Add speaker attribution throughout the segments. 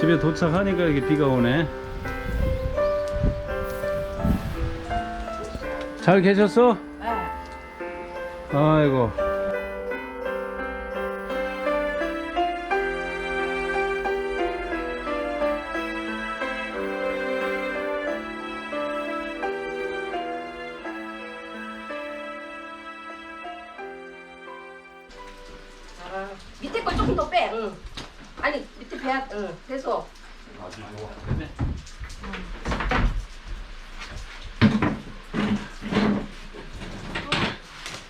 Speaker 1: 집에 도착하니까 이렇게 비가 오네. 잘 계셨어? 아이고.
Speaker 2: 밑에 걸 조금 더 빼. 응. 아니 배야. 응. 계속.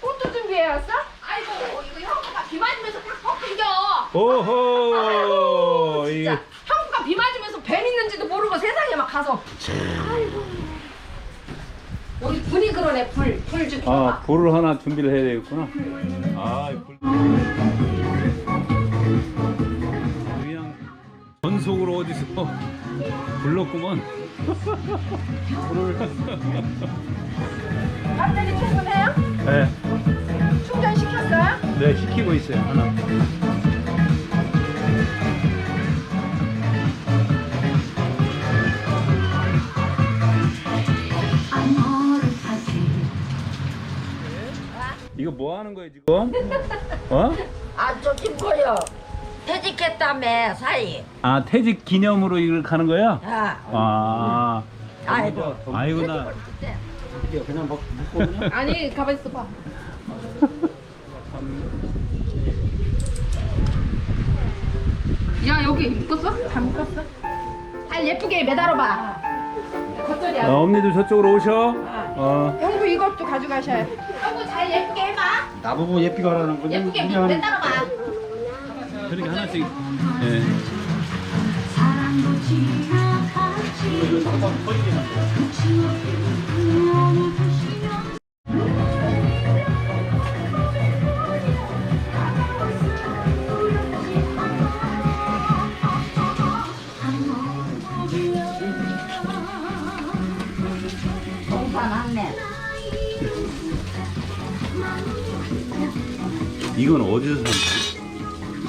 Speaker 2: 꽃도 준비해 왔어? 아이고 이거 형부가 비 맞으면서 다 꺾인겨.
Speaker 1: 오호. 이게
Speaker 2: 진짜 형부가 비 맞으면서 뱀 있는지도 모르고 세상에 막 가서. 아이고. 우리 불이 그러네 불. 불좀 켜봐.
Speaker 1: 아 불을 하나 준비를 해야 되겠구나. 아 불. 어디서 불렀구먼. 불을.
Speaker 2: 배터리 충분해요?
Speaker 1: 네,
Speaker 2: 충전 시켰어요?
Speaker 1: 네 시키고 있어요 하나. 이거 뭐 하는 거예요 지금? 어?
Speaker 3: 아 저기 뭐요? 퇴직했다며 사이.
Speaker 1: 아 퇴직 기념으로 이걸 가는 거야?
Speaker 3: 아,
Speaker 1: 아,
Speaker 3: 아이고.
Speaker 1: 아이고 나
Speaker 2: 아니 가만 있어 봐. 야 여기 묶었어? 잘 묶었어? 잘 예쁘게 매달아봐. 겉절이야.
Speaker 1: 어, 언니도 저쪽으로 오셔. 어.
Speaker 2: 형부 이것도 가져가셔야. 형부 잘 예쁘게 해봐.
Speaker 4: 나보고 예쁘게 하라는 거지.
Speaker 2: 예쁘게 매달아봐.
Speaker 1: 그렇게 하나씩. 예.
Speaker 3: 공산한네.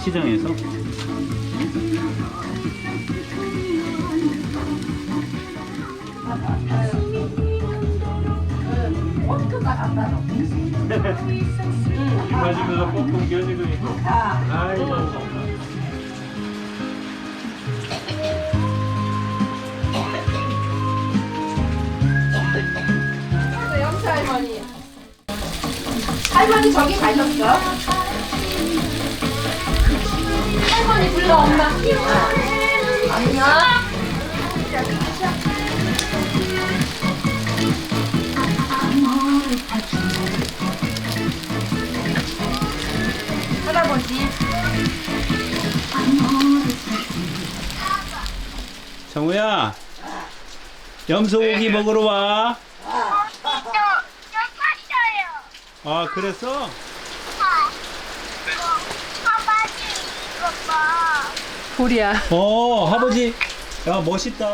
Speaker 1: 시장에서? 비 맞으면서 꽁꽁 겨지고 있고. 아이고.
Speaker 2: 할머니 저기 가셨어? 불러 엄마. 안녕. 할아버지.
Speaker 1: 정우야. 염소고기 먹으러 와. 아, 그랬어?
Speaker 2: 불이야.
Speaker 1: 어, 아버지. 야, 멋있다.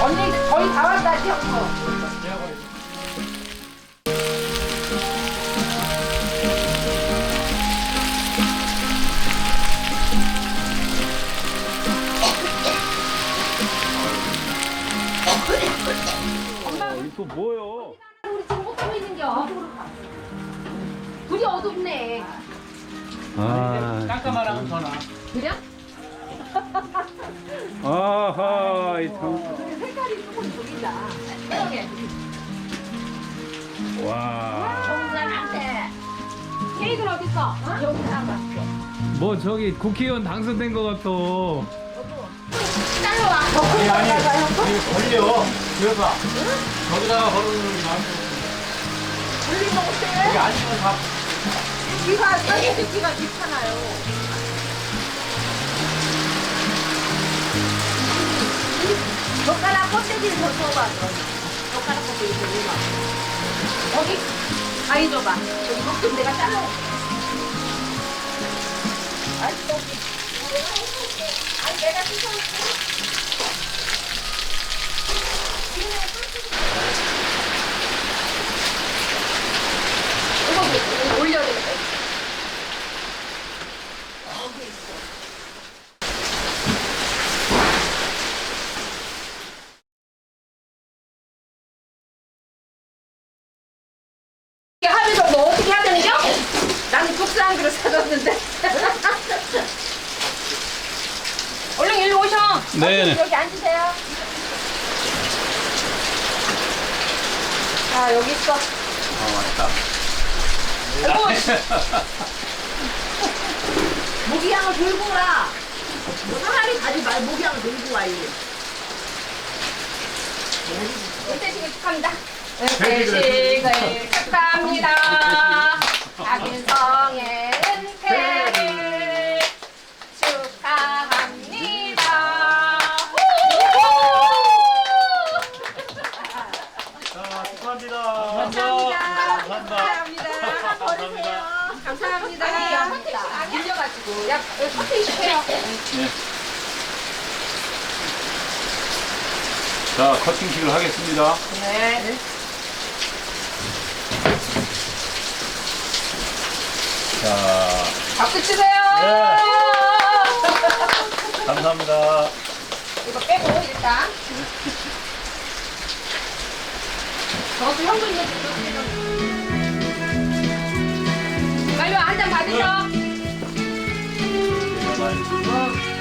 Speaker 2: 언니 거의 다 왔다 형부.
Speaker 1: 어, 이거 뭐요?
Speaker 2: 우리 지금 못 보고 있는겨. 불이 어둡네.
Speaker 1: 아,
Speaker 4: 깜깜하라면 전화.
Speaker 2: 그래?
Speaker 1: 아하, 이 참.
Speaker 2: 색깔이 조금 보인다. 이렇게.
Speaker 1: 와.
Speaker 3: 공산한테.
Speaker 2: 케이크는 어딨어?
Speaker 3: 여기 남았어.
Speaker 1: 뭐 저기 국회의원 당선된 것 같아.
Speaker 2: 잘라와.
Speaker 4: 아니 아니 이거 걸려. 그래서 거기다가 걸어놓는 게 나은
Speaker 2: 올리면 어때?
Speaker 4: 여기 아니면 다
Speaker 2: 귀가 사진찍기가 귀찮아요.
Speaker 3: 젓가락 껍데기를 더 줘봐. 그럼. 젓가락 껍데기 좀 줘봐.
Speaker 2: 여기 아이 줘봐. 여기 목좀 내가 잘라.
Speaker 3: 아이 또. 아니 내가
Speaker 2: 뜯어올게. 하면서 뭐 어떻게 하자는겨? 나는 국수 한 그릇 사줬는데.
Speaker 5: 네네.
Speaker 2: 여기 앉으세요. 자, 여기 있어.
Speaker 5: 아 맞다.
Speaker 2: 아이고, 씨.
Speaker 3: 모기향을 들고 와. 뭐 사람이 가지 말 모기향을 들고 와. 이.
Speaker 2: 은퇴식을 축하합니다. 은퇴식을 축하합니다. 박윤성의 야, 선택식 해요.
Speaker 5: 자 커팅식을 하겠습니다.
Speaker 2: 네.
Speaker 5: 자
Speaker 2: 박수 치세요.
Speaker 1: 감사합니다.
Speaker 2: 이거 빼고 일단. 저도 현금 있는 빨리 한잔 받으셔. 우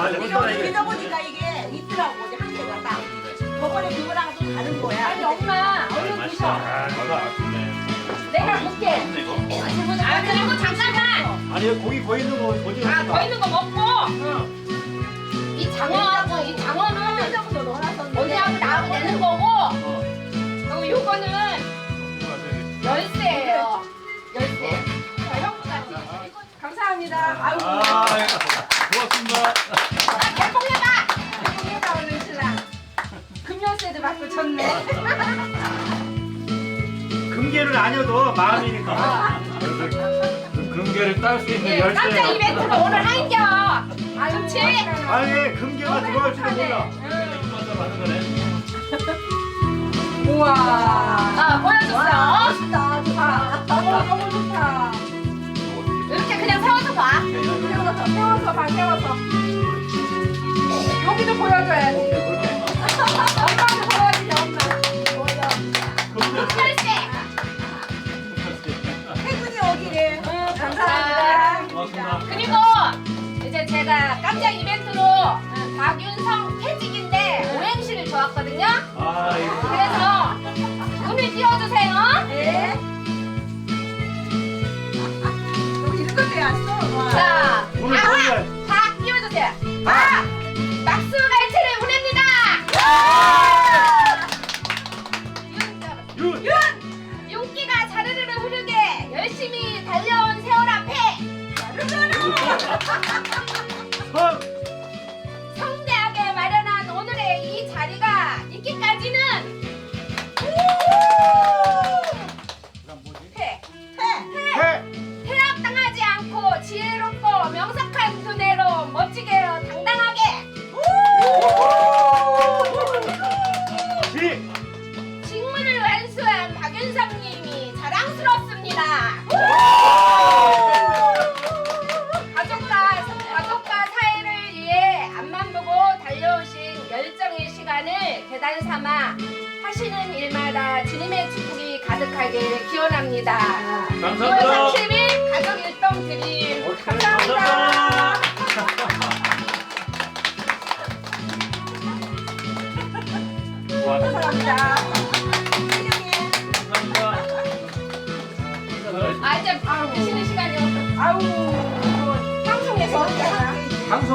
Speaker 2: 아,
Speaker 1: 이제 혼자 이게
Speaker 3: 있더라고. 이제 한 개가 딱. 저번에 그거랑 좀 다른 거야.
Speaker 2: 아니 엄마 얼른 드셔.
Speaker 1: 아.
Speaker 2: 내가.
Speaker 1: 이거.
Speaker 2: 아 그리고 잠깐만.
Speaker 1: 아니 고기 거 보지
Speaker 2: 아,
Speaker 1: 마.
Speaker 2: 더 있는 거 먹고. 이 장어하고 이 장어는
Speaker 3: 정도 넣어놨었는데.
Speaker 2: 어디하고 나하고 내는 거고. 그리고 요거는 열쇠예요. 열쇠. 자, 형부까지. 감사합니다. 아유.
Speaker 1: 아, 고맙습니다.
Speaker 2: 아, 개봉해봐. 개봉해봐 얼른 신랑. 금열쇠도 받고 쳤네.
Speaker 1: 금괴를 아니어도 마음이니까. 그 금괴를 딸 수 있는
Speaker 2: 예, 깜짝
Speaker 1: 열쇠.
Speaker 2: 이벤트로 오늘 한겨. 아, 좋지?
Speaker 1: 아니 금괴가 들어갈지도 몰라.
Speaker 2: 응.
Speaker 1: 먼저 받는 거네.
Speaker 2: 우와. 아, 보여줬어.
Speaker 3: 멋있다. 좋다.
Speaker 2: 너무, 너무 좋다. 이렇게 그냥 세워서 봐. 세워서, 세워서 봐, 세워서. 여기도 보여줘야 돼. 엄마도 보여주자, 엄마. 열쇠.
Speaker 3: 해군이 오기를.
Speaker 2: 응, 감사합니다. 그리고 이제 제가 깜짝 이벤트로 박윤성 퇴직인데 오행시를 좋았거든요.
Speaker 1: 아, 이거. 성.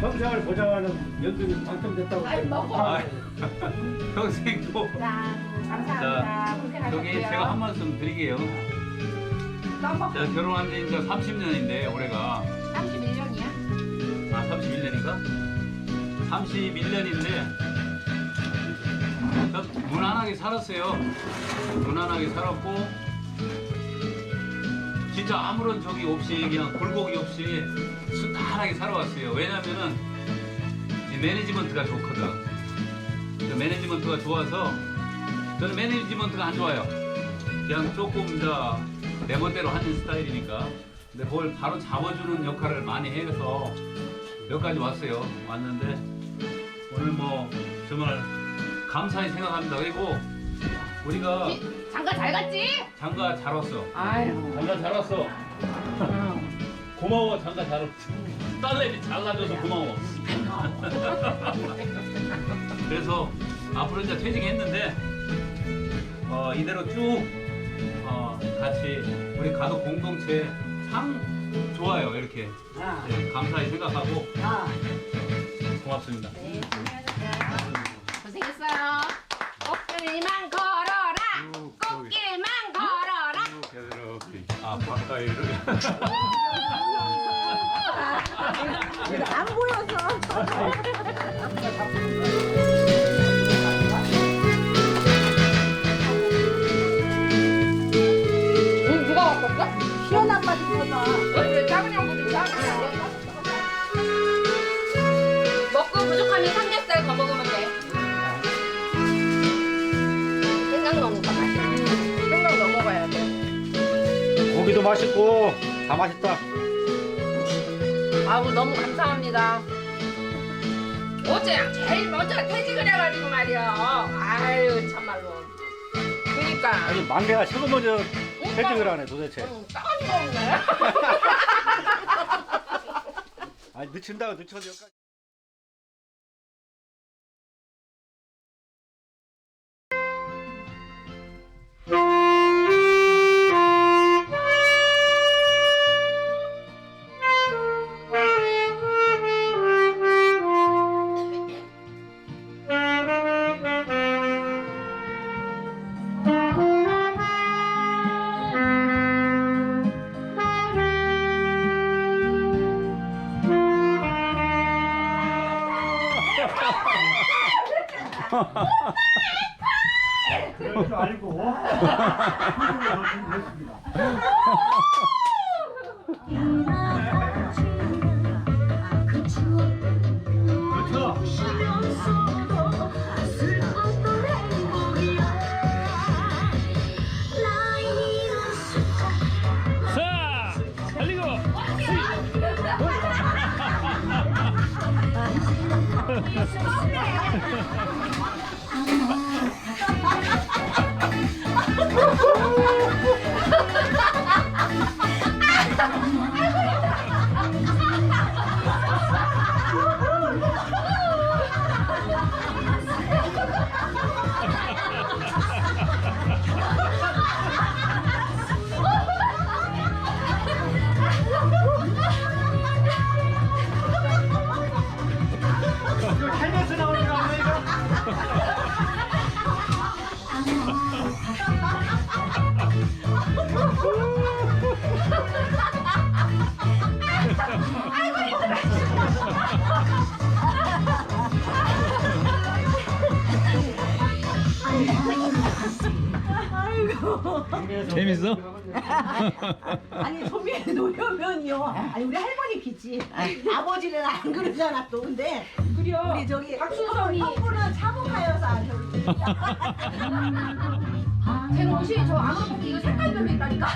Speaker 4: 평생을 보장하는 연금이 당첨됐다고.
Speaker 2: 아이, 먹어.
Speaker 1: 아, 평생 또.
Speaker 2: 자, 감사합니다. 고생하셨고요.
Speaker 1: 저기 제가 한 말씀 드리게요.
Speaker 2: 넘어.
Speaker 1: 제가 결혼한 지 이제 30년인데 올해가
Speaker 2: 31년이야?
Speaker 1: 아 31년인가? 31년인데 무난하게 살았어요. 무난하게 살았고 진짜 아무런 적이 없이 그냥 굴곡이 없이 순탄하게 살아왔어요. 왜냐면은 이 매니지먼트가 좋거든. 그 매니지먼트가 좋아서 저는 매니지먼트가 안 좋아요. 그냥 조금 더내 멋대로 하는 스타일이니까. 근데 그걸 바로 잡아주는 역할을 많이 해서 여기까지 왔어요. 왔는데 오늘 뭐 정말 감사히 생각합니다. 그리고 우리가
Speaker 2: 장가 잘 갔지?
Speaker 1: 장가 잘 왔어.
Speaker 2: 아유.
Speaker 1: 장가 잘 왔어. 고마워 장가 잘 왔어. 딸내미 잘라줘서 고마워. 그래서 앞으로 이제 퇴직했는데 어, 이대로 쭉 어, 같이 우리 가족 공동체 참 좋아요 이렇게 네, 감사히 생각하고 고맙습니다.
Speaker 2: 네, 고생하셨어요. 고생했어요. 꽃길만 걸어라. 꽃길만 걸어라.
Speaker 1: 아 가까이 이렇게.
Speaker 3: 안 보여서.
Speaker 2: 응, 누가 갖고 왔어?
Speaker 3: 시원한 맛이 들어봐.
Speaker 2: 왜 작은 양도 좀 작은 양. 먹고 부족하면 삼겹살 더 먹으면 돼. 생강 넣으니까 맛있어. 생강 넣어 먹어야 돼.
Speaker 4: 고기도 맛있고 다 맛있다.
Speaker 2: 아우 너무 감사합니다. 어제 제일 먼저 퇴직을 해가지고 말이야. 아유 참말로. 그니까.
Speaker 4: 아니 만개가 최고 먼저 퇴직을 하네 도대체.
Speaker 2: 응, 싸가지가 없네.
Speaker 4: 아니 늦춘다고 늦춰서 여기까지. 그럴 줄.
Speaker 1: 자, 달리고.
Speaker 4: 거
Speaker 1: 재밌어?
Speaker 3: 아니 소미의 노려면요. 아니 우리 할머니 기지. 아버지는 안 그러잖아 또 근데
Speaker 2: 그래요.
Speaker 3: 우리 저기
Speaker 2: 박수성이.
Speaker 3: 형부는 차고가여서 안 그러지.
Speaker 2: 제 옷이 저 아무렇게 이거 색깔별로 있다니까. 어?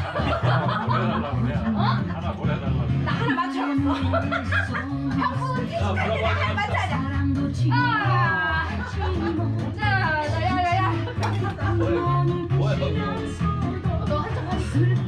Speaker 5: 하나 보내달라고.
Speaker 2: 나 하나 맞춰놨어. 형부 티셔츠 나 하나 맞춰자. 아. 자, 자, 야, 야, 야.
Speaker 1: 뭐야, 뭐야,
Speaker 2: 너 한참 하지.